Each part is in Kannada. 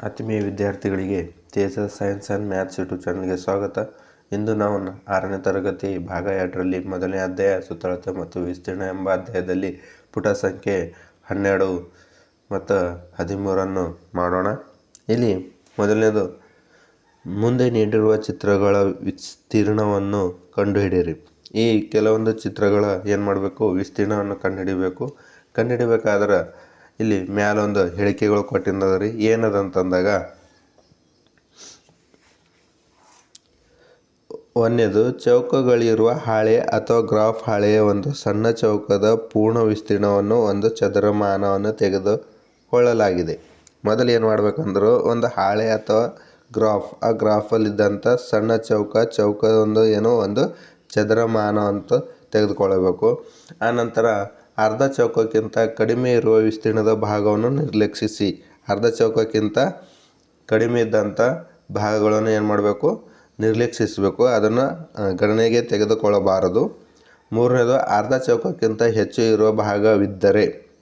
ಆತ್ಮೀಯ ವಿದ್ಯಾರ್ಥಿಗಳಿಗೆ Teja science and maths YouTube ಚಾನಲ್ಗೆ ಸ್ವಾಗತ. ಇಂದು ನಾವು ಆರನೇ ತರಗತಿ ಭಾಗ ಎರಡರಲ್ಲಿ ಮೊದಲನೇ ಅಧ್ಯಾಯ, ಸುತ್ತಳತೆ ಮತ್ತು ವಿಸ್ತೀರ್ಣ ಎಂಬ ಅಧ್ಯಾಯದಲ್ಲಿ ಪುಟ ಸಂಖ್ಯೆ ಹನ್ನೆರಡು ಮತ್ತು ಹದಿಮೂರನ್ನು ಮಾಡೋಣ. ಇಲ್ಲಿ ಮೊದಲನೇದು, ಮುಂದೆ ನೀಡಿರುವ ಚಿತ್ರಗಳ ವಿಸ್ತೀರ್ಣವನ್ನು ಕಂಡುಹಿಡಿಯಿರಿ. ಈ ಕೆಲವೊಂದು ಚಿತ್ರಗಳ ಏನು ಮಾಡಬೇಕು? ವಿಸ್ತೀರ್ಣವನ್ನು ಕಂಡುಹಿಡಿಬೇಕು. ಕಂಡುಹಿಡಿಬೇಕಾದ್ರೆ ಇಲ್ಲಿ ಮ್ಯಾಲೊಂದು ಹೇಳಿಕೆಗಳು ಕೊಟ್ಟಿದ್ದದ ರೀ. ಏನದಂತಂದಾಗ, ಒಂದನೇದು, ಚೌಕಗಳಿರುವ ಹಾಳೆ ಅಥವಾ ಗ್ರಾಫ್ ಹಾಳೆಯ ಒಂದು ಸಣ್ಣ ಚೌಕದ ಪೂರ್ಣ ವಿಸ್ತೀರ್ಣವನ್ನು ಒಂದು ಚದರಮಾನವನ್ನು ತೆಗೆದುಕೊಳ್ಳಲಾಗಿದೆ. ಮೊದಲು ಏನು ಮಾಡಬೇಕಂದ್ರೆ, ಒಂದು ಹಾಳೆ ಅಥವಾ ಗ್ರಾಫ್, ಆ ಗ್ರಾಫಲ್ಲಿದ್ದಂಥ ಸಣ್ಣ ಚೌಕ ಚೌಕದ ಒಂದು ಏನೋ ಒಂದು ಚದರಮಾನ ಅಂತ ತೆಗೆದುಕೊಳ್ಳಬೇಕು. ಆನಂತರ ಅರ್ಧ ಚೌಕಕ್ಕಿಂತ ಕಡಿಮೆ ಇರುವ ವಿಸ್ತೀರ್ಣದ ಭಾಗವನ್ನು ನಿರ್ಲಕ್ಷಿಸಿ. ಅರ್ಧ ಚೌಕಕ್ಕಿಂತ ಕಡಿಮೆ ಇದ್ದಂಥ ಭಾಗಗಳನ್ನು ಏನು ಮಾಡಬೇಕು? ನಿರ್ಲಕ್ಷಿಸಬೇಕು. ಅದನ್ನು ಗಣನೆಗೆ ತೆಗೆದುಕೊಳ್ಳಬಾರದು. ಮೂರನೇದು, ಅರ್ಧ ಚೌಕಕ್ಕಿಂತ ಹೆಚ್ಚು ಇರುವ ಭಾಗವಿದ್ದರೆ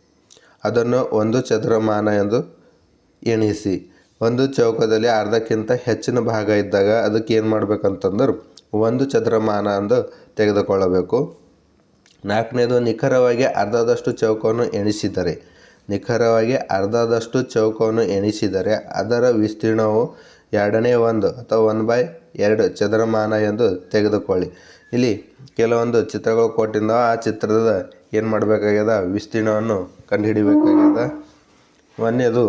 ಅದನ್ನು ಒಂದು ಚದರಮಾನ ಎಂದು ಎಣಿಸಿ. ಒಂದು ಚೌಕದಲ್ಲಿ ಅರ್ಧಕ್ಕಿಂತ ಹೆಚ್ಚಿನ ಭಾಗ ಇದ್ದಾಗ ಅದಕ್ಕೆ ಏನು ಮಾಡ್ಬೇಕಂತಂದ್ರೆ ಒಂದು ಚದರಮಾನ ಎಂದು ತೆಗೆದುಕೊಳ್ಳಬೇಕು. ನಾಲ್ಕನೇದು, ನಿಖರವಾಗಿ ಅರ್ಧದಷ್ಟು ಚೌಕವನ್ನು ಎಣಿಸಿದರೆ. ನಿಖರವಾಗಿ ಅರ್ಧದಷ್ಟು ಚೌಕವನ್ನು ಎಣಿಸಿದರೆ ಅದರ ವಿಸ್ತೀರ್ಣವು ಎರಡನೇ ಒಂದು ಅಥವಾ ಒನ್ ಬೈ ಎರಡು ಚದರಮಾನ ಎಂದು ತೆಗೆದುಕೊಳ್ಳಿ. ಇಲ್ಲಿ ಕೆಲವೊಂದು ಚಿತ್ರಗಳು ಕೊಟ್ಟಿಂದ ಆ ಚಿತ್ರದ ಏನು ಮಾಡಬೇಕಾಗ್ಯದ? ವಿಸ್ತೀರ್ಣವನ್ನು ಕಂಡುಹಿಡಿಬೇಕಾಗ್ಯದ? ಒಂದನೇದು,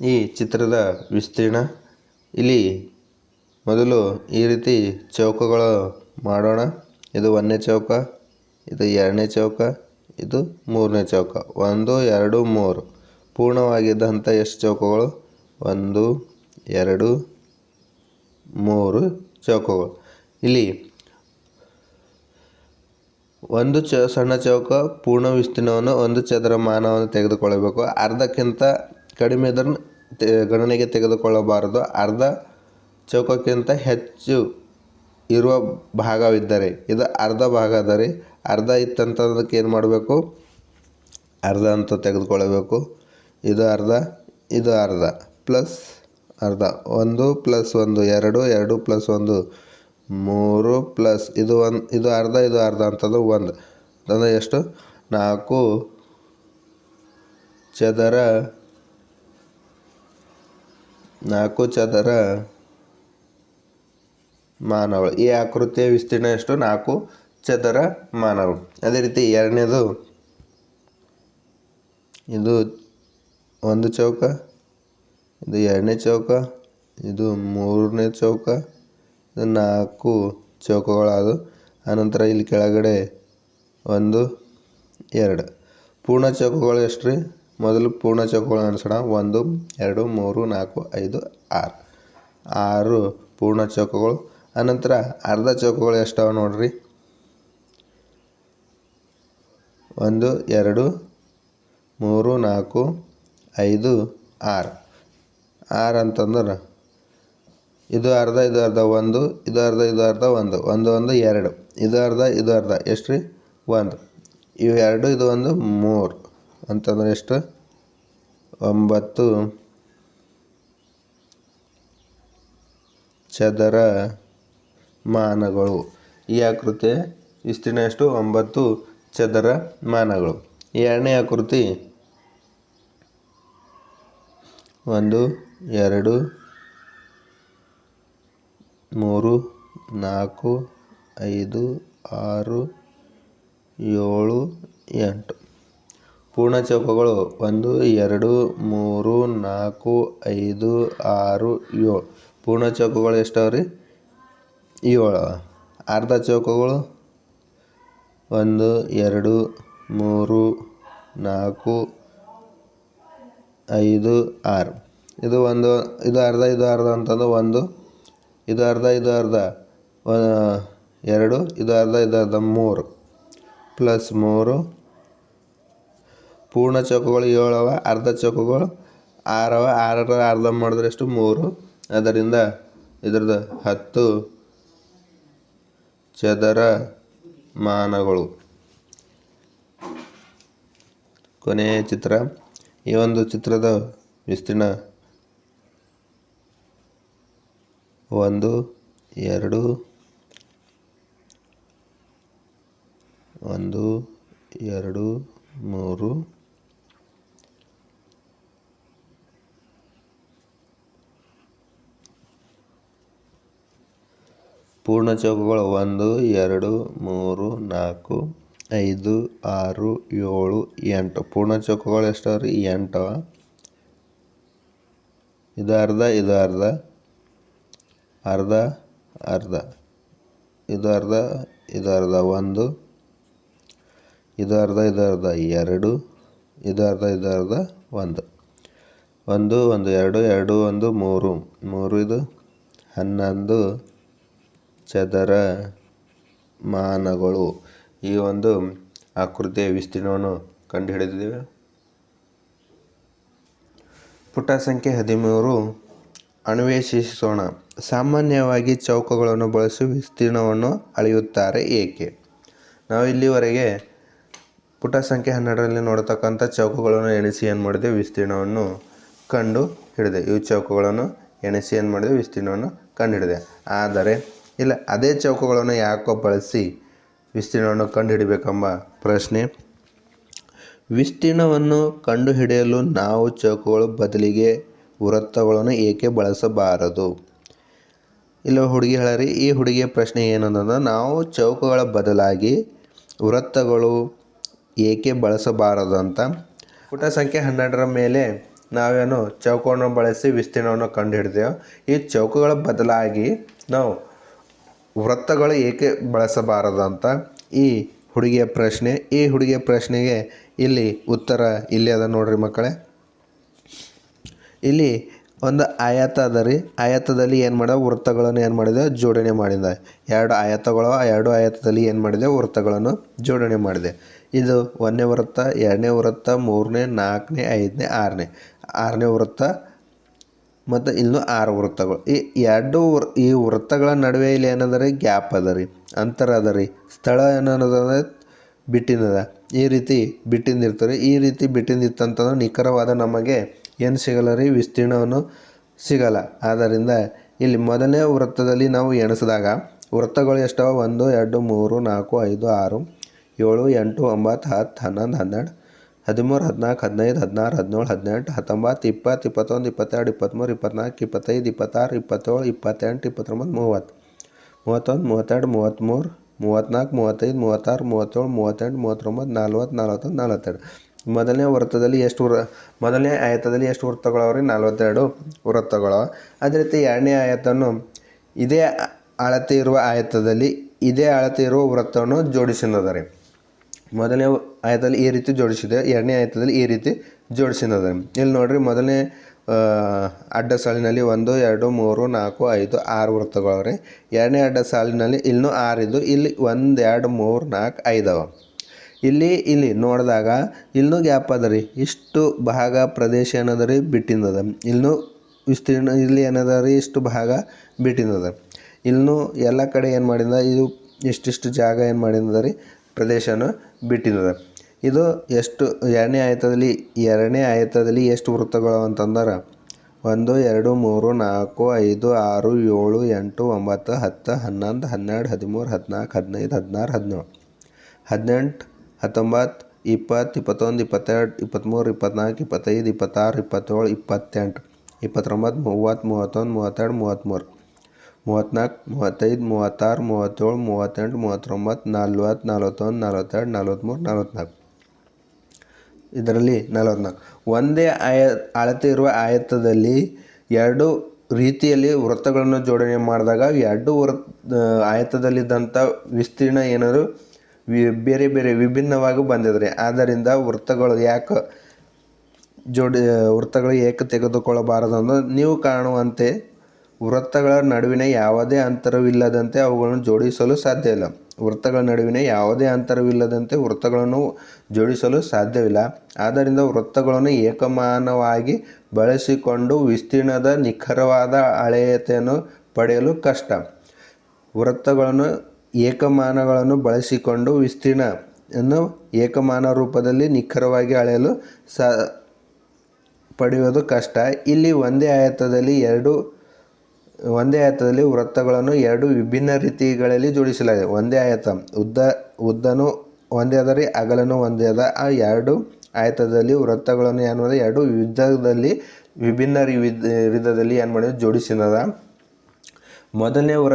ಈ ಚಿತ್ರದ ವಿಸ್ತೀರ್ಣ. ಇಲ್ಲಿ ಮೊದಲು ಈ ರೀತಿ ಚೌಕಗಳು ಮಾಡೋಣ. ಇದು ಒಂದನೇ ಚೌಕ, ಇದು ಎರಡನೇ ಚೌಕ, ಇದು ಮೂರನೇ ಚೌಕ. ಒಂದು, ಎರಡು, ಮೂರು. ಪೂರ್ಣವಾಗಿದ್ದಂಥ ಎಷ್ಟು ಚೌಕಗಳು? ಒಂದು, ಎರಡು, ಮೂರು ಚೌಕಗಳು. ಇಲ್ಲಿ ಒಂದು ಚ, ಸಣ್ಣ ಚೌಕ, ಪೂರ್ಣ ವಿಸ್ತೀರ್ಣವನ್ನು, ಒಂದು ಚದರಮಾನವನ್ನು ತೆಗೆದುಕೊಳ್ಳಬೇಕು. ಅರ್ಧಕ್ಕಿಂತ ಕಡಿಮೆ ಇದನ್ನು ಗಣನೆಗೆ ತೆಗೆದುಕೊಳ್ಳಬಾರದು. ಅರ್ಧ ಚೌಕಕ್ಕಿಂತ ಹೆಚ್ಚು ಇರುವ ಭಾಗವಿದ್ದರೆ, ಇದು ಅರ್ಧ ಭಾಗ ಆದರೆ ಅರ್ಧ ಇತ್ತಂತಂದಕ್ಕೆ ಏನು ಮಾಡಬೇಕು? ಅರ್ಧ ಅಂತ ತೆಗೆದುಕೊಳ್ಳಬೇಕು. ಇದು ಅರ್ಧ ಇದು ಅರ್ಧ ಪ್ಲಸ್ ಅರ್ಧ ಒಂದು ಪ್ಲಸ್ ಒಂದು ಎರಡು ಎರಡು ಪ್ಲಸ್ ಒಂದು ಮೂರು ಪ್ಲಸ್ ಇದು ಒಂದು, ಇದು ಅರ್ಧ ಇದು ಅರ್ಧ ಅಂತಂದ್ರೆ ಒಂದು. ಅಂದರೆ ಎಷ್ಟು? ನಾಲ್ಕು ಚದರ ನಾಲ್ಕು ಚದರ ಮಾನಗಳು ಈ ಆಕೃತಿಯ ವಿಸ್ತೀರ್ಣ ಎಷ್ಟು? ನಾಲ್ಕು ಚದರ ಮಾನವಳು. ಅದೇ ರೀತಿ ಎರಡನೇದು, ಇದು ಒಂದು ಚೌಕ, ಇದು ಎರಡನೇ ಚೌಕ, ಇದು ಮೂರನೇ ಚೌಕ, ಇದು ನಾಲ್ಕು ಚೌಕಗಳಾದವು. ಆನಂತರ ಇಲ್ಲಿ ಕೆಳಗಡೆ ಒಂದು, ಎರಡು. ಪೂರ್ಣ ಚೌಕಗಳು ಎಷ್ಟು ರೀ ಮೊದಲು ಪೂರ್ಣ ಚೌಕಗಳು ಅನ್ಸೋಣ ಒಂದು, ಎರಡು, ಮೂರು, ನಾಲ್ಕು, ಐದು, ಆರು. ಆರು ಪೂರ್ಣ ಚೌಕಗಳು. ಆನಂತರ ಅರ್ಧ ಚೌಕಗಳು ಎಷ್ಟವ ನೋಡ್ರಿ? ಒಂದು, ಎರಡು, ಮೂರು, ನಾಲ್ಕು, ಐದು, ಆರು. ಆರು ಅಂತಂದ್ರೆ ಇದು ಅರ್ಧ ಇದು ಅರ್ಧ ಒಂದು, ಇದು ಅರ್ಧ ಇದು ಅರ್ಧ ಒಂದು. ಒಂದು ಒಂದು, ಎರಡು. ಇದು ಅರ್ಧ ಇದು ಅರ್ಧ. ಎಷ್ಟು ರೀ? ಒಂದು. ಇವು ಎರಡು, ಇದು ಒಂದು, ಮೂರು. ಅಂತಂದ್ರೆ ಎಷ್ಟು? ಒಂಬತ್ತು. ಚದರ ಮಾನಗಳು. ಈ ಆಕೃತಿಯ ವಿಸ್ತೀರ್ಣ ಎಷ್ಟು ಒಂಬತ್ತು ಚದರ ಮಾನಗಳು. ಎರಡನೇ ಆಕೃತಿ ಒಂದು, ಎರಡು, ಮೂರು, ನಾಲ್ಕು, ಐದು, ಆರು, ಏಳು, ಎಂಟು. ಪೂರ್ಣ ಚೌಕಗಳು ಒಂದು, ಎರಡು, ಮೂರು, ನಾಲ್ಕು, ಐದು, ಆರು, ಏಳು. ಪೂರ್ಣ ಚೌಕಗಳು ಎಷ್ಟವ ರೀ ಏಳು. ಅರ್ಧ ಚೌಕಗಳು. ಒಂದು, ಎರಡು, ಮೂರು, ನಾಲ್ಕು, ಐದು, ಆರು. ಇದು ಒಂದು, ಇದು ಅರ್ಧ ಇದು ಅರ್ಧ ಅಂತಂದು ಒಂದು. ಇದು ಅರ್ಧ ಇದು ಅರ್ಧ ಎರಡು. ಇದು ಅರ್ಧ ಇದು ಅರ್ಧ, ಮೂರು. ಪ್ಲಸ್ ಮೂರು. ಪೂರ್ಣ ಚೌಕಗಳು ಏಳವ, ಅರ್ಧ ಚೌಕಗಳು ಆರವ. ಆರರ ಅರ್ಧ ಮಾಡಿದ್ರೆ ಎಷ್ಟು ಮೂರು. ಅದರಿಂದ ಇದ್ರದ್ದು ಹತ್ತು. ಚದರ ಮಾನಗಳು. ಕೊನೆಯ ಚಿತ್ರ. ಈ ಒಂದು ಚಿತ್ರದ ವಿಸ್ತೀರ್ಣ ಒಂದು ಎರಡು ಒಂದು ಎರಡು ಮೂರು ಪೂರ್ಣ ಚೌಕಗಳು ಒಂದು, ಎರಡು, ಮೂರು, ನಾಲ್ಕು, ಐದು, ಆರು, ಏಳು, ಎಂಟು. ಪೂರ್ಣ ಚೌಕಗಳು ಎಷ್ಟು ರೀ ಎಂಟು. ಅವ ಇದು ಅರ್ಧ ಇದು ಅರ್ಧ. ಅರ್ಧ ಅರ್ಧ. ಇದು ಅರ್ಧ ಇದು ಅರ್ಧ. ಒಂದು. ಇದು ಅರ್ಧ ಇದು ಅರ್ಧ. ಎರಡು. ಇದು ಅರ್ಧ ಇದು ಅರ್ಧ. ಒಂದು. ಒಂದು ಒಂದು. ಎರಡು ಎರಡು, ಒಂದು, ಮೂರು. ಮೂರು ಇದು? ಹನ್ನೊಂದು. ಚದರ ಮಾನಗಳು. ಈ ಒಂದು ಆಕೃತಿಯ ವಿಸ್ತೀರ್ಣವನ್ನು ಕಂಡುಹಿಡಿದಿದ್ದೇವೆ. ಪುಟ ಸಂಖ್ಯೆ ಹದಿಮೂರು. ಅನ್ವೇಷಿಸೋಣ. ಸಾಮಾನ್ಯವಾಗಿ ಚೌಕಗಳನ್ನು ಬಳಸಿ ವಿಸ್ತೀರ್ಣವನ್ನು ಅಳೆಯುತ್ತಾರೆ ಏಕೆ? ನಾವು ಇಲ್ಲಿವರೆಗೆ ಪುಟ ಸಂಖ್ಯೆ ಹನ್ನೆರಡರಲ್ಲಿ ನೋಡತಕ್ಕಂಥ ಚೌಕಗಳನ್ನು ಎಣಿಸಿ ಏನು ಮಾಡಿದೆ? ವಿಸ್ತೀರ್ಣವನ್ನು ಕಂಡು ಹಿಡಿದೆ ಇವು ಚೌಕಗಳನ್ನು ಎಣಿಸಿ ಏನು ಮಾಡಿದೆ? ವಿಸ್ತೀರ್ಣವನ್ನು ಕಂಡು ಹಿಡಿದೆ ಆದರೆ ಇಲ್ಲ, ಅದೇ ಚೌಕಗಳನ್ನು ಯಾಕೋ ಬಳಸಿ ವಿಸ್ತೀರ್ಣವನ್ನು ಕಂಡುಹಿಡಿಬೇಕೆಂಬ ಪ್ರಶ್ನೆ. ವಿಸ್ತೀರ್ಣವನ್ನು ಕಂಡುಹಿಡಿಯಲು ನಾವು ಚೌಕಗಳು ಬದಲಿಗೆ ವೃತ್ತಗಳನ್ನು ಏಕೆ ಬಳಸಬಾರದು? ಇಲ್ಲ, ಹುಡುಗಿ ಹೇಳರಿ, ಈ ಹುಡುಗಿಯ ಪ್ರಶ್ನೆ ಏನಂತಂದ್ರೆ, ನಾವು ಚೌಕಗಳ ಬದಲಾಗಿ ವೃತ್ತಗಳು ಏಕೆ ಬಳಸಬಾರದು ಅಂತ ಪುಟ ಸಂಖ್ಯೆ ಹನ್ನೆರಡರ ಮೇಲೆ ನಾವೇನು ಚೌಕವನ್ನು ಬಳಸಿ ವಿಸ್ತೀರ್ಣವನ್ನು ಕಂಡುಹಿಡಿದೆವು ಈ ಚೌಕಗಳ ಬದಲಾಗಿ ನಾವು ವೃತ್ತಗಳು ಏಕೆ ಬಳಸಬಾರದು ಅಂತ ಈ ಹುಡುಗಿಯ ಪ್ರಶ್ನೆ, ಈ ಹುಡುಗಿಯ ಪ್ರಶ್ನೆಗೆ ಇಲ್ಲಿ ಉತ್ತರ ಇಲ್ಲಿ ಅದ ನೋಡ್ರಿ ಮಕ್ಕಳೇ. ಇಲ್ಲಿ ಒಂದು ಆಯಾತ ಅದ ರೀ. ಆಯತದಲ್ಲಿ ಏನು ಮಾಡಿದೆ ವೃತ್ತಗಳನ್ನು ಏನು ಮಾಡಿದೆ? ಜೋಡಣೆ ಮಾಡಿದೆ. ಎರಡು ಆಯತಗಳು ಆ ಎರಡು ಆಯತದಲ್ಲಿ ಏನು ಮಾಡಿದೆ? ವೃತ್ತಗಳನ್ನು ಜೋಡಣೆ ಮಾಡಿದೆ. ಇದು ಒಂದನೇ ವೃತ್ತ, ಎರಡನೇ ವೃತ್ತ, ಮೂರನೇ, ನಾಲ್ಕನೇ, ಐದನೇ, ಆರನೇ. ಆರನೇ ವೃತ್ತ ಮತ್ತು ಇನ್ನು ಆರು ವೃತ್ತಗಳು. ಈ ಎರಡು ವೃ, ಈ ವೃತ್ತಗಳ ನಡುವೆ ಇಲ್ಲಿ ಏನದ ಗ್ಯಾಪ್ ಅದ ರೀ, ಅಂತರ ಅದ ರೀ. ಸ್ಥಳ ಏನದ ಬಿಟ್ಟಿನದ. ಈ ರೀತಿ ಬಿಟ್ಟಿಂದ ಇರ್ತದೆ. ಈ ರೀತಿ ಬಿಟ್ಟಿಂದಿತ್ತಂತಂದ್ರೆ ನಿಖರವಾದ ನಮಗೆ ಏನು ಸಿಗಲ್ಲ ರೀ, ವಿಸ್ತೀರ್ಣವನ್ನು ಸಿಗಲ್ಲ. ಆದ್ದರಿಂದ ಇಲ್ಲಿ ಮೊದಲನೇ ವೃತ್ತದಲ್ಲಿ ನಾವು ಎಣಿಸಿದಾಗ ವೃತ್ತಗಳು ಎಷ್ಟವ? ಒಂದು, ಎರಡು, ಮೂರು, ನಾಲ್ಕು, ಐದು, ಆರು, ಏಳು, ಎಂಟು, ಒಂಬತ್ತು, ಹತ್ತು, ಹನ್ನೊಂದು, ಹನ್ನೆರಡು ಹದಿಮೂರು, ಹದಿನಾಲ್ಕು, ಹದಿನೈದು, ಹದಿನಾರು, ಹದಿನೇಳು, ಹದಿನೆಂಟು, ಹತ್ತೊಂಬತ್ತು, ಇಪ್ಪತ್ತು, ಇಪ್ಪತ್ತೊಂದು, ಇಪ್ಪತ್ತೆರಡು, ಇಪ್ಪತ್ತ್ಮೂರು ಇಪ್ಪತ್ತ್ನಾಲ್ಕು ಇಪ್ಪತ್ತೈದು, ಇಪ್ಪತ್ತಾರು, ಇಪ್ಪತ್ತೇಳು, ಇಪ್ಪತ್ತೆಂಟು, ಇಪ್ಪತ್ತೊಂಬತ್ತು, ಮೂವತ್ತು. ಮೂವತ್ತೊಂದು, ಮೂವತ್ತೆರಡು, ಮೂವತ್ತ್ಮೂರು, ಮೂವತ್ತ್ನಾಲ್ಕು, ಮೂವತ್ತೈದು, ಮೂವತ್ತಾರು, ಮೂವತ್ತೇಳು, ಮೂವತ್ತೆಂಟು, ಮೂವತ್ತೊಂಬತ್ತು, ನಲ್ವತ್ತು, ನಲ್ವತ್ತೊಂದು, ನಲ್ವತ್ತೆರಡು. ಮೊದಲನೇ ವೃತ್ತದಲ್ಲಿ ಎಷ್ಟು ವೃ, ಮೊದಲನೇ ಆಯತದಲ್ಲಿ ಎಷ್ಟು ವೃತ್ತಗಳವ್ರಿ? ನಲ್ವತ್ತೆರಡು ವೃತ್ತಗಳವ ಅದೇ ರೀತಿ ಎರಡನೇ ಆಯತನ್ನು ಇದೇ ಅಳತೆ ಇರುವ ಆಯತದಲ್ಲಿ ಇದೇ ಅಳತೆ ಇರುವ ವೃತ್ತವನ್ನು ಜೋಡಿಸಿದ್ದಾರೆ ಮೊದಲನೇ ಆಯತದಲ್ಲಿ ಈ ರೀತಿ ಜೋಡಿಸಿದೆ, ಎರಡನೇ ಆಯತದಲ್ಲಿ ಈ ರೀತಿ ಜೋಡಿಸಿದ್ದಾರೆ. ಇಲ್ಲಿ ನೋಡ್ರಿ, ಮೊದಲನೇ ಅಡ್ಡ ಸಾಲಿನಲ್ಲಿ ಒಂದು, ಎರಡು, ಮೂರು, ನಾಲ್ಕು, ಐದು, ಆರು ವೃತ್ತಗಳವ್ರಿ ಎರಡನೇ ಅಡ್ಡ ಸಾಲಿನಲ್ಲಿ ಇಲ್ಲಿನೂ ಆರಿದ್ದು ಇಲ್ಲಿ ಒಂದು, ಎರಡು, ಮೂರು, ನಾಲ್ಕು ಐದವ ಇಲ್ಲಿ ಇಲ್ಲಿ ನೋಡಿದಾಗ ಇಲ್ಲೂ ಗ್ಯಾಪ್ ಅದ ರೀ. ಇಷ್ಟು ಭಾಗ ಪ್ರದೇಶ ಏನದ ರೀ? ಬಿಟ್ಟಿಂದದ. ಇಲ್ಲೂ ವಿಸ್ತೀರ್ಣ, ಇಲ್ಲಿ ಏನದ ರೀ? ಇಷ್ಟು ಭಾಗ ಬಿಟ್ಟಿಂದದ. ಇಲ್ಲೂ ಎಲ್ಲ ಕಡೆ ಏನು ಮಾಡಿದ? ಇದು ಇಷ್ಟಿಷ್ಟು ಜಾಗ ಏನು ಮಾಡಿದ ರೀ? ಪ್ರದೇಶನ ಬಿಟ್ಟಿದ್ದಾರೆ ಇದು ಎಷ್ಟು ಎರಡನೇ ಆಯತದಲ್ಲಿ ಎರಡನೇ ಆಯತದಲ್ಲಿ ಎಷ್ಟು ವೃತ್ತಗಳು ಅಂತಂದ್ರೆ? ಒಂದು, ಎರಡು, ಮೂರು, ನಾಲ್ಕು, ಐದು, ಆರು, ಏಳು, ಎಂಟು, ಒಂಬತ್ತು, ಹತ್ತು, ಹನ್ನೊಂದು, ಹನ್ನೆರಡು, ಹದಿಮೂರು, ಹದಿನಾಲ್ಕು, ಹದಿನೈದು, ಹದಿನಾರು, ಹದಿನೇಳು. ಹದಿನೆಂಟು, ಹತ್ತೊಂಬತ್ತು, ಇಪ್ಪತ್ತು, ಇಪ್ಪತ್ತೊಂದು, ಇಪ್ಪತ್ತೆರಡು, ಇಪ್ಪತ್ತ್ಮೂರು, ಇಪ್ಪತ್ತ್ನಾಲ್ಕು, ಇಪ್ಪತ್ತೈದು, ಇಪ್ಪತ್ತಾರು, ಇಪ್ಪತ್ತೇಳು, ಇಪ್ಪತ್ತೆಂಟು. ಇಪ್ಪತ್ತೊಂಬತ್ತು, ಮೂವತ್ತು, ಮೂವತ್ತೊಂದು, ಮೂವತ್ತೆರಡು, ಮೂವತ್ತ್ಮೂರು. ಮೂವತ್ತ್ನಾಲ್ಕು, ಮೂವತ್ತೈದು, ಮೂವತ್ತಾರು, ಮೂವತ್ತೇಳು, ಮೂವತ್ತೆಂಟು, ಮೂವತ್ತೊಂಬತ್ತು, ನಲ್ವತ್ತು, ನಲ್ವತ್ತೊಂದು, ನಲ್ವತ್ತೆರಡು, ನಲ್ವತ್ತ್ಮೂರು ನಲ್ವತ್ನಾಲ್ಕು ಇದರಲ್ಲಿ ನಲವತ್ತ್ನಾಲ್ಕು. ಒಂದೇ ಆಯ, ಅಳತೆ ಇರುವ ಆಯತದಲ್ಲಿ ಎರಡು ರೀತಿಯಲ್ಲಿ ವೃತ್ತಗಳನ್ನು ಜೋಡಣೆ ಮಾಡಿದಾಗ ಎರಡು ವೃ ಆಯತದಲ್ಲಿದ್ದಂಥ ವಿಸ್ತೀರ್ಣ ಏನಾದ್ರು ಬೇರೆ ಬೇರೆ ವಿಭಿನ್ನವಾಗಿ ಬಂದಿದ್ರೆ ಆದ್ದರಿಂದ ವೃತ್ತಗಳು ಯಾಕೆ ಜೋಡಿ, ವೃತ್ತಗಳು ಏಕೆ ತೆಗೆದುಕೊಳ್ಳಬಾರದು ಅನ್ನೋದು ನೀವು ಕಾಣುವಂತೆ ವೃತ್ತಗಳ ನಡುವಿನ ಯಾವುದೇ ಅಂತರವಿಲ್ಲದಂತೆ ಅವುಗಳನ್ನು ಜೋಡಿಸಲು ಸಾಧ್ಯ ಇಲ್ಲ. ವೃತ್ತಗಳ ನಡುವಿನ ಯಾವುದೇ ಅಂತರವಿಲ್ಲದಂತೆ ವೃತ್ತಗಳನ್ನು ಜೋಡಿಸಲು ಸಾಧ್ಯವಿಲ್ಲ. ಆದ್ದರಿಂದ ವೃತ್ತಗಳನ್ನು ಏಕಮಾನವಾಗಿ ಬಳಸಿಕೊಂಡು ವಿಸ್ತೀರ್ಣದ ನಿಖರವಾದ ಅಳೆಯತೆಯನ್ನು ಪಡೆಯಲು ಕಷ್ಟ. ವೃತ್ತಗಳನ್ನು ಏಕಮಾನಗಳನ್ನು ಬಳಸಿಕೊಂಡು ವಿಸ್ತೀರ್ಣ ಅನ್ನು ಏಕಮಾನ ರೂಪದಲ್ಲಿ ನಿಖರವಾಗಿ ಅಳೆಯಲು ಸಾ, ಪಡೆಯುವುದು ಕಷ್ಟ. ಇಲ್ಲಿ ಒಂದೇ ಆಯತದಲ್ಲಿ ಎರಡು ಒಂದೇ ಆಯತದಲ್ಲಿ ವೃತ್ತಗಳನ್ನು ಎರಡು ವಿಭಿನ್ನ ರೀತಿಗಳಲ್ಲಿ ಜೋಡಿಸಲಾಗಿದೆ. ಒಂದೇ ಆಯತ, ಉದ್ದ, ಉದ್ದನು ಒಂದೇ ಅದ ರೀ ಅಗಲನು ಒಂದೇ ಅದ. ಆ ಎರಡು ಆಯತದಲ್ಲಿ ವೃತ್ತಗಳನ್ನು ಏನು ಮಾಡಿದೆ? ಎರಡು ವಿಧದಲ್ಲಿ ವಿಭಿನ್ನ ವಿಧ ವಿಧದಲ್ಲಿ ಏನು ಮಾಡಿದೆ? ಜೋಡಿಸಿದ ಮೊದಲನೇ ವೃ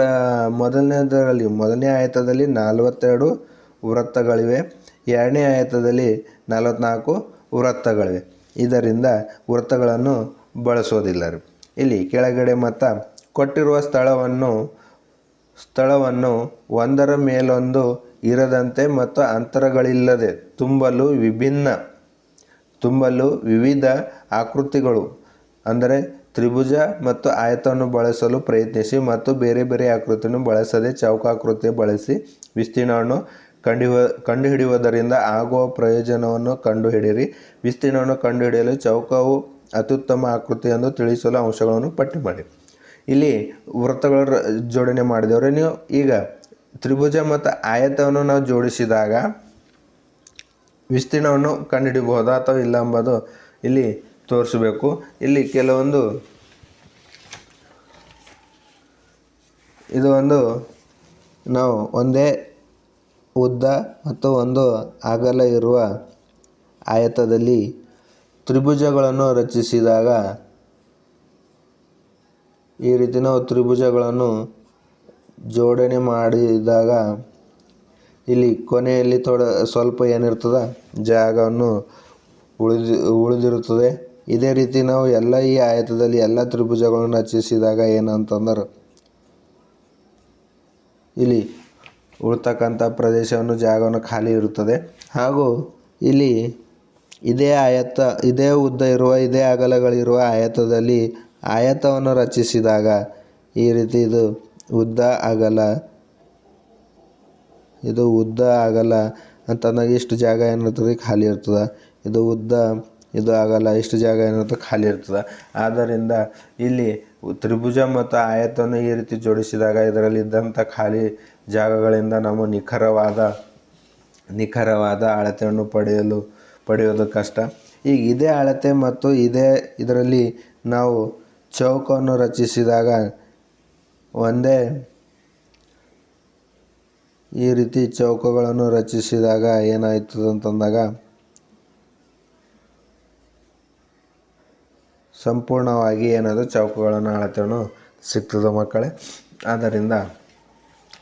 ಮೊದಲನೇದರಲ್ಲಿ, ಮೊದಲನೇ ಆಯತದಲ್ಲಿ ನಲವತ್ತೆರಡು ವೃತ್ತಗಳಿವೆ. ಎರಡನೇ ಆಯತದಲ್ಲಿ ನಲವತ್ತ್ನಾಲ್ಕು ವೃತ್ತಗಳಿವೆ. ಇದರಿಂದ ವೃತ್ತಗಳನ್ನು ಬಳಸೋದಿಲ್ಲ ರೀ. ಇಲ್ಲಿ ಕೆಳಗಡೆ ಮತ್ತು ಕೊಟ್ಟಿರುವ ಸ್ಥಳವನ್ನು ಸ್ಥಳವನ್ನು ಒಂದರ ಮೇಲೊಂದು ಇರದಂತೆ ಮತ್ತು ಅಂತರಗಳಿಲ್ಲದೆ ತುಂಬಲು ವಿಭಿನ್ನ, ತುಂಬಲು ವಿವಿಧ ಆಕೃತಿಗಳು, ಅಂದರೆ ತ್ರಿಭುಜ ಮತ್ತು ಆಯತವನ್ನು ಬಳಸಲು ಪ್ರಯತ್ನಿಸಿ ಮತ್ತು ಬೇರೆ ಬೇರೆ ಆಕೃತಿಯನ್ನು ಬಳಸದೆ ಚೌಕಾಕೃತಿ ಬಳಸಿ ವಿಸ್ತೀರ್ಣವನ್ನು ಕಂಡುಹಿಡಿಯುವ ಕಂಡುಹಿಡಿಯುವುದರಿಂದ ಆಗುವ ಪ್ರಯೋಜನವನ್ನು ಕಂಡುಹಿಡಿಯಿರಿ. ವಿಸ್ತೀರ್ಣವನ್ನು ಕಂಡುಹಿಡಿಯಲು ಚೌಕವು ಅತ್ಯುತ್ತಮ ಆಕೃತಿ ತಿಳಿಸಲು ಅಂಶಗಳನ್ನು ಪಟ್ಟಿ ಮಾಡಿ. ಇಲ್ಲಿ ವೃತ್ತಗಳ ಜೋಡಣೆ ಮಾಡಿದವ್ರೆ. ನೀವು ಈಗ ತ್ರಿಭುಜ ಮತ್ತು ಆಯತವನ್ನು ನಾವು ಜೋಡಿಸಿದಾಗ ವಿಸ್ತೀರ್ಣವನ್ನು ಕಂಡುಹಿಡಿಬಹುದಾ ಅಥವಾ ಇಲ್ಲ ಎಂಬುದು ಇಲ್ಲಿ ತೋರಿಸಬೇಕು. ಇಲ್ಲಿ ಕೆಲವೊಂದು ಇದು ಒಂದು ನಾವು ಒಂದೇ ಉದ್ದ ಮತ್ತು ಒಂದು ಅಗಲ ಇರುವ ಆಯತದಲ್ಲಿ ತ್ರಿಭುಜಗಳನ್ನು ರಚಿಸಿದಾಗ ಈ ರೀತಿ ನಾವು ತ್ರಿಭುಜಗಳನ್ನು ಜೋಡಣೆ ಮಾಡಿದಾಗ ಇಲ್ಲಿ ಕೊನೆಯಲ್ಲಿ ತೋಡ ಸ್ವಲ್ಪ ಏನಿರ್ತದ ಜಾಗವನ್ನು ಉಳಿದು, ಉಳಿದಿರುತ್ತದೆ. ಇದೇ ರೀತಿ ನಾವು ಎಲ್ಲ ಈ ಆಯತದಲ್ಲಿ ಎಲ್ಲ ತ್ರಿಭುಜಗಳನ್ನು ರಚಿಸಿದಾಗ ಏನಂತಂದ್ರೆ, ಇಲ್ಲಿ ಉಳ್ತಕ್ಕಂಥ ಪ್ರದೇಶವನ್ನು, ಜಾಗವನ್ನು ಖಾಲಿ ಇರುತ್ತದೆ. ಹಾಗೂ ಇಲ್ಲಿ ಇದೇ ಆಯತ, ಇದೇ ಉದ್ದ ಇರುವ, ಇದೇ ಅಗಲಗಳಿರುವ ಆಯತದಲ್ಲಿ ಆಯತವನ್ನು ರಚಿಸಿದಾಗ ಈ ರೀತಿ ಇದು ಉದ್ದ ಅಗಲ ಇದು ಉದ್ದ ಅಗಲ ಅಂತಂದಾಗ ಇಷ್ಟು ಜಾಗ ಏನಿರ್ತದೆ ಖಾಲಿ ಇರ್ತದೆ. ಇದು ಉದ್ದ, ಇದು ಆಗಲ್ಲ, ಇಷ್ಟು ಜಾಗ ಏನಿರ್ತದೆ ಖಾಲಿ ಇರ್ತದೆ. ಆದ್ದರಿಂದ ಇಲ್ಲಿ ತ್ರಿಭುಜ ಮತ್ತು ಆಯತವನ್ನು ಈ ರೀತಿ ಜೋಡಿಸಿದಾಗ ಇದರಲ್ಲಿದ್ದಂಥ ಖಾಲಿ ಜಾಗಗಳಿಂದ ನಾವು ನಿಖರವಾದ ನಿಖರವಾದ ಅಳತೆಯನ್ನು ಪಡೆಯಲು, ಪಡೆಯೋದು ಕಷ್ಟ. ಈಗ ಇದೇ ಅಳತೆ ಮತ್ತು ಇದೇ ಇದರಲ್ಲಿ ನಾವು ಚೌಕವನ್ನು ರಚಿಸಿದಾಗ ಒಂದೇ ಈ ರೀತಿ ಚೌಕಗಳನ್ನು ರಚಿಸಿದಾಗ ಏನಾಯ್ತದೆ ಅಂತಂದಾಗ ಸಂಪೂರ್ಣವಾಗಿ ಏನದು ಚೌಕಗಳನ್ನು ಅಳತೆಯನ್ನು ಸಿಗ್ತದೆ ಮಕ್ಕಳೇ. ಆದ್ದರಿಂದ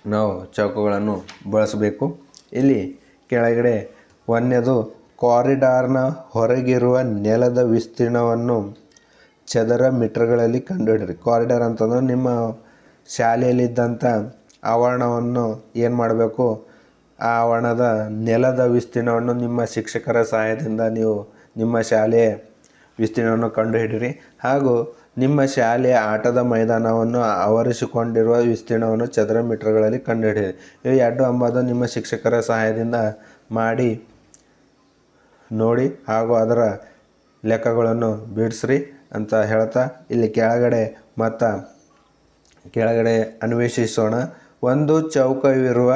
ನಾವು ಚೌಕಗಳನ್ನು ಬಳಸಬೇಕು. ಇಲ್ಲಿ ಕೆಳಗಡೆ ಒಂದನೇದು ಕಾರಿಡಾರ್ನ ಹೊರಗಿರುವ ನೆಲದ ವಿಸ್ತೀರ್ಣವನ್ನು ಚದರ ಮೀಟರ್ಗಳಲ್ಲಿ ಕಂಡುಹಿಡಿರಿ. ಕಾರಿಡಾರ್ ಅಂತಂದ್ರೆ ನಿಮ್ಮ ಶಾಲೆಯಲ್ಲಿದ್ದಂಥ ಆವರಣವನ್ನು ಏನು ಮಾಡಬೇಕು? ಆ ಆವರಣದ ನೆಲದ ವಿಸ್ತೀರ್ಣವನ್ನು ನಿಮ್ಮ ಶಿಕ್ಷಕರ ಸಹಾಯದಿಂದ ನೀವು ನಿಮ್ಮ ಶಾಲೆಯ ವಿಸ್ತೀರ್ಣವನ್ನು ಕಂಡುಹಿಡಿರಿ. ಹಾಗೂ ನಿಮ್ಮ ಶಾಲೆಯ ಆಟದ ಮೈದಾನವನ್ನು ಆವರಿಸಿಕೊಂಡಿರುವ ವಿಸ್ತೀರ್ಣವನ್ನು ಚದರ ಮೀಟರ್ಗಳಲ್ಲಿ ಕಂಡುಹಿಡಿಯಿರಿ ಇವು ಎರಡು ಅಂಬದು ನಿಮ್ಮ ಶಿಕ್ಷಕರ ಸಹಾಯದಿಂದ ಮಾಡಿ, ನೋಡಿ ಹಾಗೂ ಅದರ ಲೆಕ್ಕಗಳನ್ನು ಬಿಡಿಸ್ರಿ. ಅಂತ ಹೇಳ್ತಾ ಇಲ್ಲಿ ಕೆಳಗಡೆ ಮತ್ತು ಕೆಳಗಡೆ ಅನ್ವೇಷಿಸೋಣ. ಒಂದು ಚೌಕವಿರುವ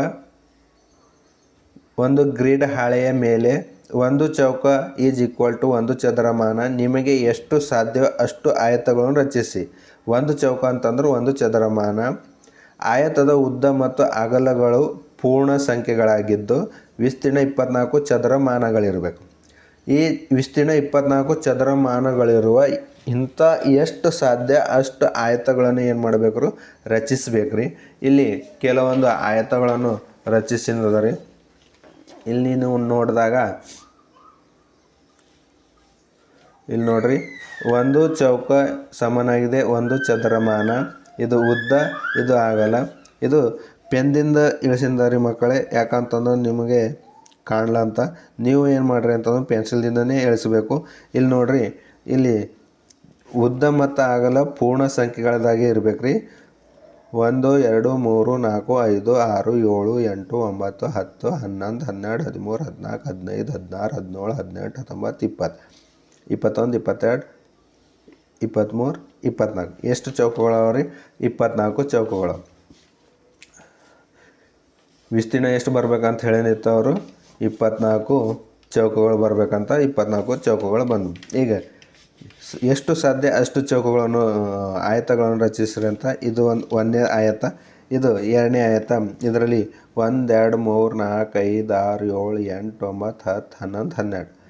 ಒಂದು ಗ್ರಿಡ್ ಹಾಳೆಯ ಮೇಲೆ ಒಂದು ಚೌಕ ಈಸ್ ಈಕ್ವಲ್ ಟು ಒಂದು ಚದರಮಾನ. ನಿಮಗೆ ಎಷ್ಟು ಸಾಧ್ಯವೋ ಅಷ್ಟು ಆಯತಗಳನ್ನು ರಚಿಸಿ. ಒಂದು ಚೌಕ ಅಂತಂದ್ರೆ ಒಂದು ಚದರಮಾನ. ಆಯತದ ಉದ್ದ ಮತ್ತು ಅಗಲಗಳು ಪೂರ್ಣ ಸಂಖ್ಯೆಗಳಾಗಿದ್ದು ವಿಸ್ತೀರ್ಣ ಇಪ್ಪತ್ನಾಲ್ಕು ಚದರಮಾನಗಳಿರಬೇಕು. ಈ ವಿಸ್ತೀರ್ಣ ಇಪ್ಪತ್ನಾಲ್ಕು ಚದರಮಾನಗಳಿರುವ ಇಂಥ ಎಷ್ಟು ಸಾಧ್ಯ, ಅಷ್ಟು ಆಯತಗಳನ್ನು ಏನು ಮಾಡಬೇಕು ರಚಿಸ್ಬೇಕು ರೀ ಇಲ್ಲಿ ಕೆಲವೊಂದು ಆಯತಗಳನ್ನು ರಚಿಸಿದ ರೀ ಇಲ್ಲಿ ನೀವು ನೋಡಿದಾಗ, ಇಲ್ಲಿ ನೋಡ್ರಿ. ಒಂದು ಚೌಕ ಸಮನಾಗಿದೆ, ಒಂದು ಚದರಮಾನ. ಇದು ಉದ್ದ, ಇದು ಆಗಲ್ಲ ಇದು ಪೆನ್ದಿಂದ ಇಳಿಸಿದ್ದಾರೆ ಮಕ್ಕಳೇ, ಯಾಕಂತಂದ್ರೆ ನಿಮಗೆ ಕಾಣಲ್ಲ ಅಂತ ನೀವು ಏನು ಮಾಡ್ರಿ ಅಂತಂದ್ರೆ ಪೆನ್ಸಿಲ್ದಿಂದನೇ ಇಳಿಸ್ಬೇಕು. ಇಲ್ಲಿ ನೋಡ್ರಿ, ಇಲ್ಲಿ ಉದ್ದ ಮತ್ತು ಅಗಲ ಪೂರ್ಣ ಸಂಖ್ಯೆಗಳದಾಗೆ ಇರಬೇಕು ರೀ ಒಂದು, ಎರಡು, ಮೂರು, ನಾಲ್ಕು, ಐದು, ಆರು, ಏಳು, ಎಂಟು, ಒಂಬತ್ತು, ಹತ್ತು, ಹನ್ನೊಂದು, ಹನ್ನೆರಡು, ಹದಿಮೂರು, ಹದಿನಾಲ್ಕು, ಹದಿನೈದು, ಹದಿನಾರು, ಹದಿನೇಳು, ಹದಿನೆಂಟು, ಹತ್ತೊಂಬತ್ತು, ಇಪ್ಪತ್ತು. ಇಪ್ಪತ್ತೊಂದು, ಇಪ್ಪತ್ತೆರಡು, ಇಪ್ಪತ್ತ್ಮೂರು, ಇಪ್ಪತ್ತ್ನಾಲ್ಕು. ಎಷ್ಟು ಚೌಕಗಳವ ರೀ? ಇಪ್ಪತ್ನಾಲ್ಕು ಚೌಕಗಳು. ವಿಸ್ತೀರ್ಣ ಎಷ್ಟು ಬರ್ಬೇಕಂತ ಹೇಳಿನಿತ್ತು ಅವರು? ಇಪ್ಪತ್ನಾಲ್ಕು ಚೌಕಗಳು ಬರಬೇಕಂತ ಇಪ್ಪತ್ನಾಲ್ಕು ಚೌಕಗಳು ಬಂದವು. ಈಗ ಎಷ್ಟು ಸಾಧ್ಯ ಅಷ್ಟು ಚೌಕಗಳನ್ನು ಆಯತಗಳನ್ನು ರಚಿಸಿರಿ ಅಂತ. ಇದು ಒಂದು ಒಂದನೇ ಆಯತ. ಇದು ಎರಡನೇ ಆಯತ. ಇದರಲ್ಲಿ ಒಂದು ಎರಡು ಮೂರು ನಾಲ್ಕು ಐದು ಆರು ಏಳು ಎಂಟು ಒಂಬತ್ತು ಹತ್ತು ಹನ್ನೊಂದು ಹನ್ನೆರಡು.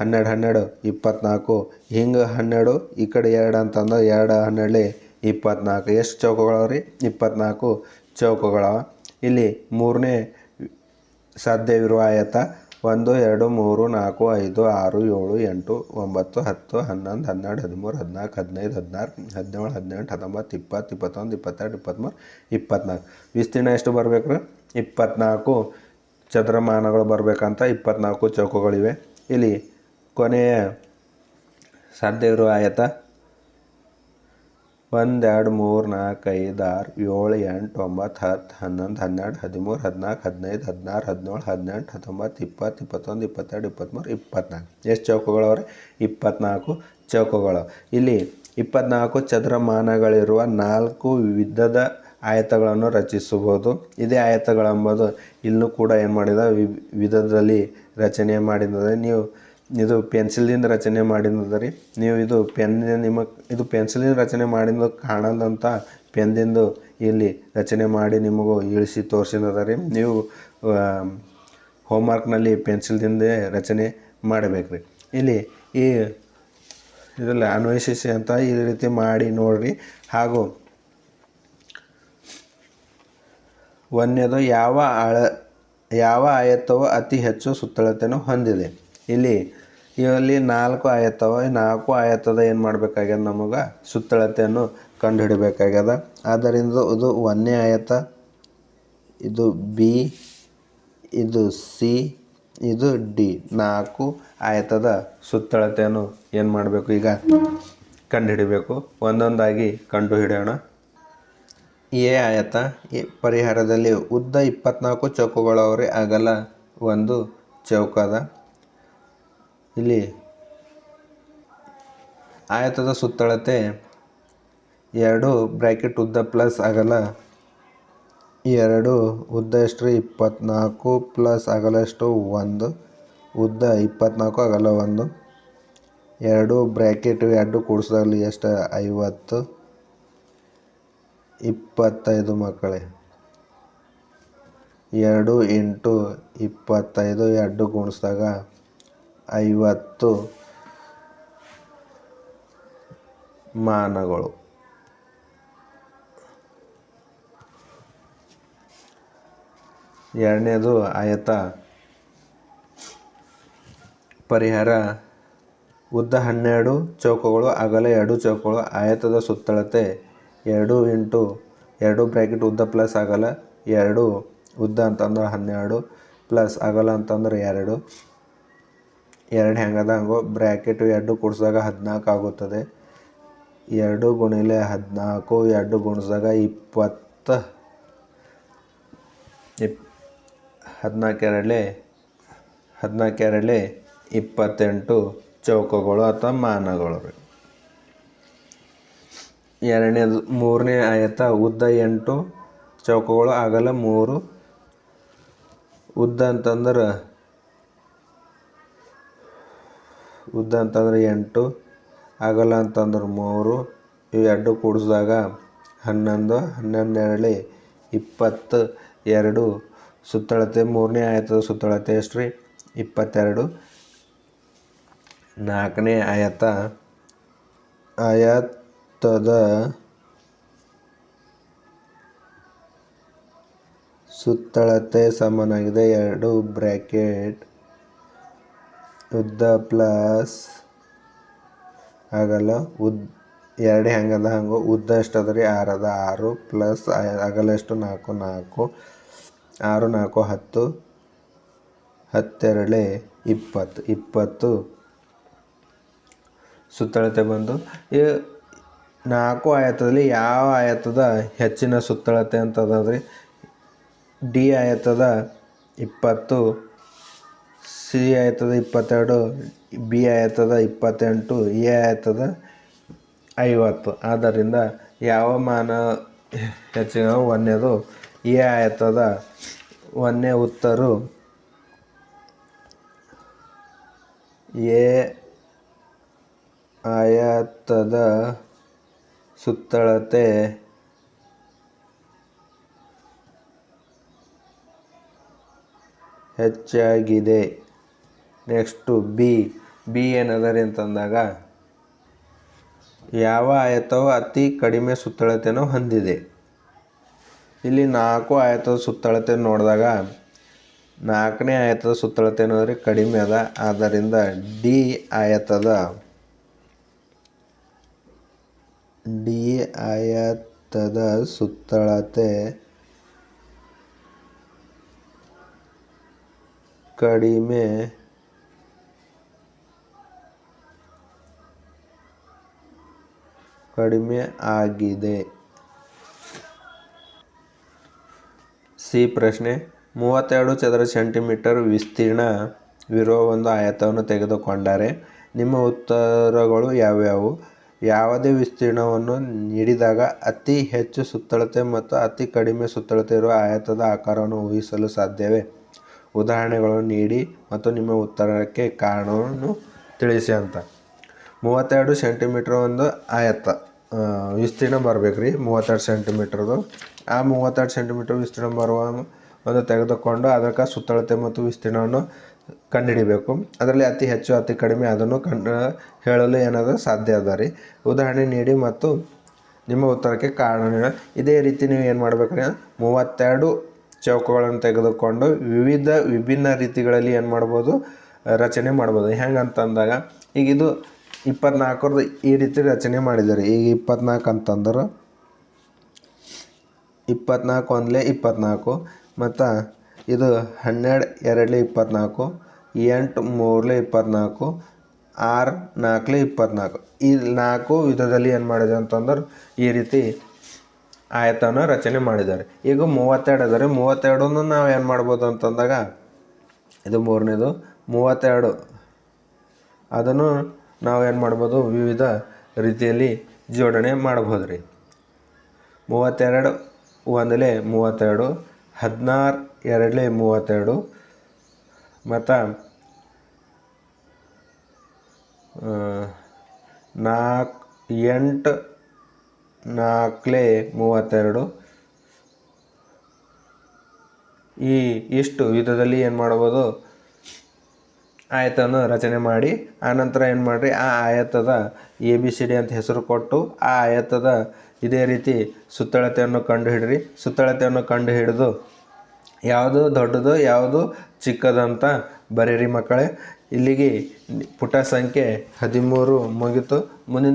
ಹನ್ನೆರಡು ಹನ್ನೆರಡು, ಇಪ್ಪತ್ನಾಲ್ಕು. ಹಿಂಗೆ ಹನ್ನೆರಡು, ಈ ಕಡೆ ಎರಡು ಅಂತಂದ್ರೆ ಎರಡು ಹನ್ನೆರಡು, ಇಪ್ಪತ್ನಾಲ್ಕು. ಎಷ್ಟು ಚೌಕಗಳವ ರೀ? ಇಪ್ಪತ್ನಾಲ್ಕು ಚೌಕಗಳವ. ಇಲ್ಲಿ ಮೂರನೇ ಸಾಧ್ಯವಿರುವ ಆಯತ. ಒಂದು, ಎರಡು, ಮೂರು, ನಾಲ್ಕು, ಐದು, ಆರು, ಏಳು, ಎಂಟು, ಒಂಬತ್ತು, ಹತ್ತು, ಹನ್ನೊಂದು, ಹನ್ನೆರಡು, ಹದಿಮೂರು, ಹದಿನಾಲ್ಕು, ಹದಿನೈದು, ಹದಿನಾರು, ಹದಿನೇಳು, ಹದಿನೆಂಟು, ಹತ್ತೊಂಬತ್ತು, ಇಪ್ಪತ್ತು, ಇಪ್ಪತ್ತೊಂದು, ಇಪ್ಪತ್ತೆರಡು, ಇಪ್ಪತ್ತ್ಮೂರು ಇಪ್ಪತ್ನಾಲ್ಕು ವಿಸ್ತೀರ್ಣ ಎಷ್ಟು ಬರಬೇಕು ರೀ? ಇಪ್ಪತ್ನಾಲ್ಕು ಚದರಮಾನಗಳು ಬರಬೇಕಂತ ಇಪ್ಪತ್ನಾಲ್ಕು ಚೌಕಗಳಿವೆ. ಇಲ್ಲಿ ಕೊನೆಯ ಸಾಧ್ಯವಿರುವ ಆಯತ ಒಂದು ಎರಡು ಮೂರು ನಾಲ್ಕು ಐದು ಆರು ಏಳು ಎಂಟು ಒಂಬತ್ತು ಹತ್ತು ಹನ್ನೊಂದು ಹನ್ನೆರಡು ಹದಿಮೂರು ಹದಿನಾಲ್ಕು ಹದಿನೈದು ಹದಿನಾರು ಹದಿನೇಳು ಹದಿನೆಂಟು ಹತ್ತೊಂಬತ್ತು ಇಪ್ಪತ್ತು ಇಪ್ಪತ್ತೊಂದು ಇಪ್ಪತ್ತೆರಡು ಇಪ್ಪತ್ತ್ಮೂರು ಇಪ್ಪತ್ನಾಲ್ಕು ಎಷ್ಟು ಚೌಕಗಳವ್ರೆ ಇಪ್ಪತ್ನಾಲ್ಕು ಚೌಕಗಳು ಇಲ್ಲಿ ಇಪ್ಪತ್ನಾಲ್ಕು ಚದರಮಾನಗಳಿರುವ ನಾಲ್ಕು ವಿಧದ ಆಯತಗಳನ್ನು ರಚಿಸಬಹುದು ಇದೇ ಆಯತಗಳೆಂಬುದು ಇಲ್ಲೂ ಕೂಡ ಏನು ಮಾಡಿದ ವಿಧದಲ್ಲಿ ರಚನೆ ಮಾಡಿದರೆ ನೀವು ಇದು ಪೆನ್ಸಿಲ್ದಿಂದ ರಚನೆ ಮಾಡಿದ್ದು ರೀ. ನೀವು ಇದು ಪೆನ್ ನಿಮಗೆ ಇದು ಪೆನ್ಸಿಲಿಂದ ರಚನೆ ಮಾಡಿದ ಕಾಣಲ್ಲಂತ ಪೆನ್ನಿಂದು ಇಲ್ಲಿ ರಚನೆ ಮಾಡಿ ನಿಮಗೂ ಇಳಿಸಿ ತೋರಿಸಿದ ರೀ. ನೀವು ಹೋಮ್ವರ್ಕ್ನಲ್ಲಿ ಪೆನ್ಸಿಲ್ದಿಂದೇ ರಚನೆ ಮಾಡಬೇಕು ರೀ. ಇಲ್ಲಿ ಈ ಇದರಲ್ಲಿ ಅನ್ವೇಷಿಸಿ ಅಂತ ಈ ರೀತಿ ಮಾಡಿ ನೋಡಿರಿ. ಹಾಗೂ ಒಂದನೇದು ಯಾವ ಆಳ, ಯಾವ ಆಯತ್ತವು ಅತಿ ಹೆಚ್ಚು ಸುತ್ತಳತೆಯನ್ನು ಹೊಂದಿದೆ. ಇಲ್ಲಿ ಇಲ್ಲಿ ನಾಲ್ಕು ಆಯತ್ತವ ನಾಲ್ಕು ಆಯತದ ಏನು ಮಾಡಬೇಕಾಗ್ಯದ ನಮಗೆ? ಸುತ್ತಳತೆಯನ್ನು ಕಂಡುಹಿಡಬೇಕಾಗ್ಯದ. ಆದ್ದರಿಂದ ಇದು ಒಂದನೇ ಆಯತ, ಇದು ಬಿ ಇದು ಸಿ ಇದು ಡಿ ನಾಲ್ಕು ಆಯತದ ಸುತ್ತಳತೆಯನ್ನು ಏನು ಮಾಡಬೇಕು ಈಗ? ಕಂಡುಹಿಡಬೇಕು. ಒಂದೊಂದಾಗಿ ಕಂಡುಹಿಡಿಯೋಣ. ಎ ಆಯತ, ಈ ಪರಿಹಾರದಲ್ಲಿ ಉದ್ದ ಇಪ್ಪತ್ನಾಲ್ಕು ಚೌಕಗಳವರೆ ಅಗಲ ಒಂದು ಚೌಕದ. ಇಲ್ಲಿ ಆಯತದ ಸುತ್ತಳತೆ ಎರಡು ಬ್ರ್ಯಾಕೆಟ್ ಉದ್ದ ಪ್ಲಸ್ ಅಗಲ ಎರಡು ಉದ್ದ ಎಷ್ಟು ರೀ ಇಪ್ಪತ್ನಾಲ್ಕು ಪ್ಲಸ್ ಅಗಲ ಎಷ್ಟು ಒಂದು, ಉದ್ದ ಇಪ್ಪತ್ನಾಲ್ಕು ಅಗಲ ಒಂದು. ಎರಡು ಬ್ರ್ಯಾಕೆಟ್ ಎರಡು ಕೂಡಿಸಿದಾಗಲಿ ಎಷ್ಟು? ಐವತ್ತು. ಇಪ್ಪತ್ತೈದು ಮಕ್ಕಳೇ. ಎರಡು ಎಂಟು ಇಪ್ಪತ್ತೈದು, ಎರಡು ಗುಣಿಸಿದಾಗ ಐವತ್ತು ಮಾನಗಳು. ಎರಡನೇದು ಆಯತ. ಪರಿಹಾರ. ಉದ್ದ ಹನ್ನೆರಡು ಚೌಕಗಳು, ಅಗಲ ಎರಡು ಚೌಕಗಳು, ಆಯತದ ಸುತ್ತಳತೆ ಎರಡು ಇಂಟು ಎರಡು ಬ್ರ್ಯಾಕೆಟ್ ಉದ್ದ ಪ್ಲಸ್ ಅಗಲ ಎರಡು, ಉದ್ದ ಅಂತಂದ್ರೆ ಹನ್ನೆರಡು, ಪ್ಲಸ್ ಅಗಲ ಅಂತಂದ್ರೆ ಎರಡು. ಎರಡು ಹೆಂಗದ ಹಂಗೋ ಬ್ರ್ಯಾಕೆಟು ಎರಡು ಕೂಡಿಸಿದಾಗ ಹದಿನಾಲ್ಕು ಆಗುತ್ತದೆ. ಎರಡು ಗುಣಿಲೆ ಹದಿನಾಲ್ಕು, ಎರಡು ಗುಣಿಸಿದಾಗ ಇಪ್ಪತ್ತು. ಇಪ್, ಹದಿನಾಲ್ಕು ಹದಿನಾಲ್ಕೆರಡಲೆ ಹದಿನಾಲ್ಕು ಎರಡಲೆ ಇಪ್ಪತ್ತೆಂಟು ಚೌಕಗಳು ಅಥವಾ ಮಾನಗಳು ರೀ ಎರಡನೇದು ಮೂರನೇ ಆಯತ ಉದ್ದ ಎಂಟು ಚೌಕಗಳು ಅಗಲ ಮೂರು. ಉದ್ದ ಅಂತಂದ್ರೆ ಉದ್ದ ಅಂತಂದ್ರೆ ಎಂಟು, ಅಗಲ ಅಂತಂದ್ರೆ ಮೂರು, ಇವು ಎರಡು ಕೂಡಿಸಿದಾಗ ಹನ್ನೊಂದು ಹನ್ನೊಂದು ಎರಡಲಿ ಇಪ್ಪತ್ತು ಎರಡು, ಸುತ್ತಳತೆ ಮೂರನೇ ಆಯತದ ಸುತ್ತಳತೆ ಎಷ್ಟು ರೀ? ಇಪ್ಪತ್ತೆರಡು. ನಾಲ್ಕನೇ ಆಯತ ಆಯತದ ಸುತ್ತಳತೆ ಸಮನಾಗಿದೆ ಎರಡು ಬ್ರ್ಯಾಕೆಟ್. ಉದ್ದ ಪ್ಲಸ್ ಅಗಲ ಉದ್ದ ಎರಡು ಹೆಂಗದ ಹಂಗೆ. ಉದ್ದ ಎಷ್ಟು ಅದ ರೀ ಆರು ಅದ ಆರು ಪ್ಲಸ್ ಅಗಲ ಎಷ್ಟು? ನಾಲ್ಕು ನಾಲ್ಕು. ಆರು, ನಾಲ್ಕು, ಹತ್ತು. ಹತ್ತೆರಡೆ ಇಪ್ಪತ್ತು. ಇಪ್ಪತ್ತು. ಸುತ್ತಳತೆ ಬಂದು ಈ ನಾಲ್ಕು ಆಯತದಲ್ಲಿ ಯಾವ ಆಯತದ ಹೆಚ್ಚಿನ ಸುತ್ತಳತೆ ಅಂತ ರೀ ಡಿ ಆಯತದ ಇಪ್ಪತ್ತು. ಸಿ ಆಯ್ತದ ಇಪ್ಪತ್ತೆರಡು, ಬಿ ಆಯ್ತದ ಇಪ್ಪತ್ತೆಂಟು, ಎ ಆಯ್ತದ ಐವತ್ತು. ಆದ್ದರಿಂದ ಯಾವ ಮಾನ ಹೆಚ್ಚಿನ ಒಂದೇದು? ಎ ಆಯ್ತದ ಒಂದೇ ಉತ್ತರು. ಎ ಆಯತದ ಸುತ್ತಳತೆ ಹೆಚ್ಚಾಗಿದೆ. Next B. ಬಿ ಏನದರಿ ಅಂತಂದಾಗ, ಯಾವ ಆಯತವು ಅತಿ ಕಡಿಮೆ ಸುತ್ತಳತೆಯನ್ನು ಹೊಂದಿದೆ? ಇಲ್ಲಿ ನಾಲ್ಕು ಆಯತದ ಸುತ್ತಳತೆ ನೋಡಿದಾಗ, ನಾಲ್ಕನೇ ಆಯತದ ಸುತ್ತಳತೆ ಏನಾದರೆ ಕಡಿಮೆ ಅದ. ಆದ್ದರಿಂದ ಡಿ ಆಯತದ ಡಿ ಆಯತದ ಸುತ್ತಳತೆ ಕಡಿಮೆ ಕಡಿಮೆ ಆಗಿದೆ. ಸಿ ಪ್ರಶ್ನೆ, ಮೂವತ್ತೆರಡು ಚದರ ಸೆಂಟಿಮೀಟರ್ ವಿಸ್ತೀರ್ಣವಿರುವ ಒಂದು ಆಯತವನ್ನು ತೆಗೆದುಕೊಂಡರೆ ನಿಮ್ಮ ಉತ್ತರಗಳು ಯಾವ್ಯಾವು? ಯಾವುದೇ ವಿಸ್ತೀರ್ಣವನ್ನು ನೀಡಿದಾಗ ಅತಿ ಹೆಚ್ಚು ಸುತ್ತಳತೆ ಮತ್ತು ಅತಿ ಕಡಿಮೆ ಸುತ್ತಳತೆ ಇರುವ ಆಯತದ ಆಕಾರವನ್ನು ಊಹಿಸಲು ಸಾಧ್ಯವೇ? ಉದಾಹರಣೆಗಳನ್ನು ನೀಡಿ ಮತ್ತು ನಿಮ್ಮ ಉತ್ತರಕ್ಕೆ ಕಾರಣವನ್ನು ತಿಳಿಸಿ ಅಂತ. ಮೂವತ್ತೆರಡು ಸೆಂಟಿಮೀಟ್ರ್ ಒಂದು ಆಯತ್ತ. ವಿಸ್ತೀರ್ಣ ಬರ್ಬೇಕು ರೀ, ಮೂವತ್ತೆರಡು ಸೆಂಟಿಮೀಟ್ರದು. ಆ ಮೂವತ್ತೆರಡು ಸೆಂಟಿಮೀಟ್ರ್ ವಿಸ್ತೀರ್ಣ ಬರುವ ಒಂದು ತೆಗೆದುಕೊಂಡು ಅದಕ್ಕೆ ಸುತ್ತಳತೆ ಮತ್ತು ವಿಸ್ತೀರ್ಣವನ್ನು ಕಂಡುಹಿಡಿಬೇಕು. ಅದರಲ್ಲಿ ಅತಿ ಹೆಚ್ಚು, ಅತಿ ಕಡಿಮೆ ಅದನ್ನು ಕಂಡು, ಹೇಳಲು ಏನಾದರೂ ಸಾಧ್ಯ ಅದ ರೀ. ಉದಾಹರಣೆ ನೀಡಿ ಮತ್ತು ನಿಮ್ಮ ಉತ್ತರಕ್ಕೆ ಕಾರಣ ಇದೇ ರೀತಿ ನೀವು ಏನು ಮಾಡ್ಬೇಕ್ರಿ ಮೂವತ್ತೆರಡು ಚೌಕಗಳನ್ನು ತೆಗೆದುಕೊಂಡು ವಿವಿಧ ವಿಭಿನ್ನ ರೀತಿಗಳಲ್ಲಿ ಏನು ಮಾಡ್ಬೋದು, ರಚನೆ ಮಾಡ್ಬೋದು. ಹೆಂಗೆ ಅಂತಂದಾಗ ಈಗ ಇದು ಇಪ್ಪತ್ನಾಲ್ಕರದ್ದು ಈ ರೀತಿ ರಚನೆ ಮಾಡಿದ್ದಾರೆ. ಈಗ ಇಪ್ಪತ್ನಾಲ್ಕು ಅಂತಂದ್ರೆ. ಇಪ್ಪತ್ನಾಲ್ಕು ಒಂದಲೇ ಇಪ್ಪತ್ನಾಲ್ಕು, ಮತ್ತು ಇದು ಹನ್ನೆರಡು, ಎರಡಲೇ ಇಪ್ಪತ್ನಾಲ್ಕು, ಎಂಟು, ಮೂರಲೇ ಇಪ್ಪತ್ನಾಲ್ಕು, ಆರು, ನಾಲ್ಕಲೇ ಇಪ್ಪತ್ನಾಲ್ಕು. ಈ ನಾಲ್ಕು ವಿಧದಲ್ಲಿ ಏನು ಮಾಡಿದೆ ಅಂತಂದ್ರೆ ಈ ರೀತಿ ಆಯತನ ರಚನೆ ಮಾಡಿದ್ದಾರೆ. ಈಗ ಮೂವತ್ತೆರಡು ಅದರಿ ಮೂವತ್ತೆರಡನ್ನು ನಾವು ಏನು ಮಾಡ್ಬೋದು ಅಂತಂದಾಗ ಇದು ಮೂರನೇದು, ಮೂವತ್ತೆರಡು. ಅದನ್ನು ನಾವು ಏನು ಮಾಡ್ಬೋದು? ವಿವಿಧ ರೀತಿಯಲ್ಲಿ ಜೋಡಣೆ ಮಾಡ್ಬೋದು ರೀ ಮೂವತ್ತೆರಡು ಒಂದಲೇ ಮೂವತ್ತೆರಡು, ಹದಿನಾರು ಎರಡಲೇ ಮೂವತ್ತೆರಡು. ಮತ್ತು ನಾಲ್ಕು, ಎಂಟು ನಾಲ್ಕಲೇ ಮೂವತ್ತೆರಡು. ಈ ಇಷ್ಟು ವಿಧದಲ್ಲಿ ಏನು ಮಾಡ್ಬೋದು? ಆಯತವನ್ನು ರಚನೆ ಮಾಡಿ, ಆನಂತರ ಏನು ಮಾಡಿರಿ? ಆ ಆಯತದ ಎ, ಬಿ, ಸಿ, ಡಿ ಅಂತ ಹೆಸರು ಕೊಟ್ಟು, ಆ ಆಯತದ ಇದೇ ರೀತಿ ಸುತ್ತಳತೆಯನ್ನು ಕಂಡುಹಿಡಿರಿ. ಸುತ್ತಳತೆಯನ್ನು ಕಂಡು ಹಿಡಿದು ಯಾವುದು ದೊಡ್ಡದು, ಯಾವುದು ಚಿಕ್ಕದಂತ ಬರೀರಿ ಮಕ್ಕಳೇ. ಇಲ್ಲಿಗೆ ಪುಟ ಸಂಖ್ಯೆ ಹದಿಮೂರು ಮುಗಿತು. ಮುಂದಿನ